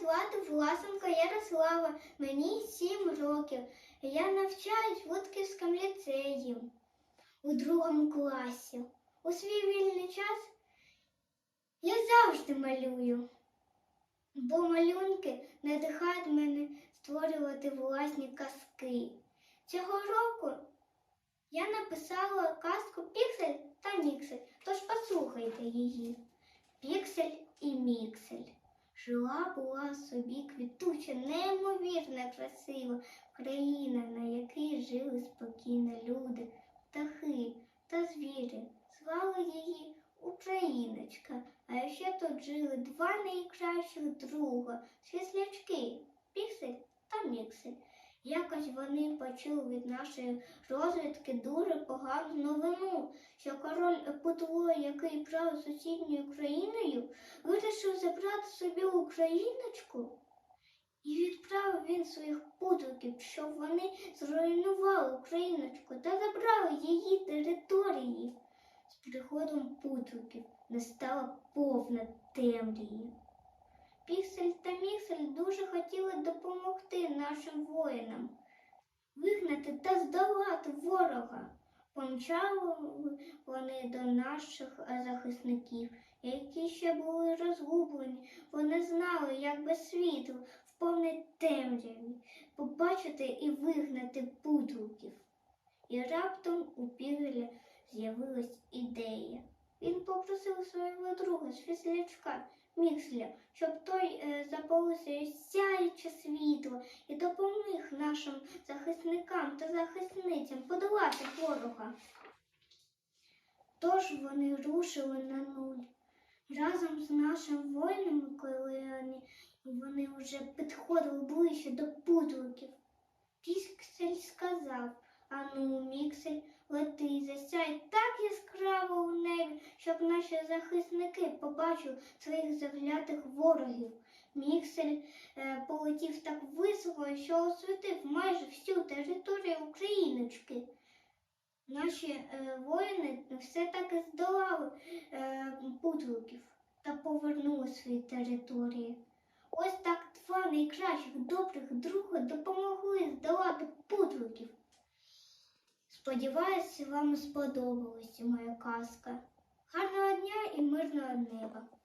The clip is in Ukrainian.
звати Власенко Ярослава, мені сім років. Я навчаюсь в Утківському ліцеї у другому класі. У свій вільний час я завжди малюю, бо малюнки надихають мене створювати власні казки. Цього року я написала казку Піксель та Міксель, тож послухайте її. Піксель і Міксель. Жила була собі квітуча, неймовірно красива країна, на якій жили спокійно люди, птахи та звірі. Звали її Україночка, а ще тут жили два найкращих друга Міксель. Якось вони почули від нашої розвідки дуже погану новину, що король Путло, який правив сусідньою країною, вирішив забрати собі Україночку. І відправив він своїх путників, щоб вони зруйнували Україночку та забрали її території. З приходом путників настала повна темрія. Піксель та Міксель дуже хотіли допомогти нашим воїнам вигнати та здолати ворога. Помчали вони до наших захисників, які ще були розгублені. Вони знали, як без світла в повній темряві побачити і вигнати пудлуків. І раптом у Пігеля з'явилась ідея. Він попросив свого друга світлячка Міксля, щоб той е, запалився сяюче світло і допоміг нашим захисникам та захисницям подолати ворога. Тож вони рушили на нуль. Разом з нашим воїнами, коли вони, вони вже підходили ближче до пудликів, Піксель сказав, ану, Міксель, лети, засяй так яскраво у небі, щоб наші захисники побачили своїх заглятих ворогів. Міксель е, полетів так високо, що освітив майже всю територію Україночки. Наші е, воїни все-таки здолали е, путликів та повернули свої території. Ось так два найкращих добрих друга допомогли здолати путликів. Сподіваюся, вам сподобалася моя казка. Гарного дня і мирного неба!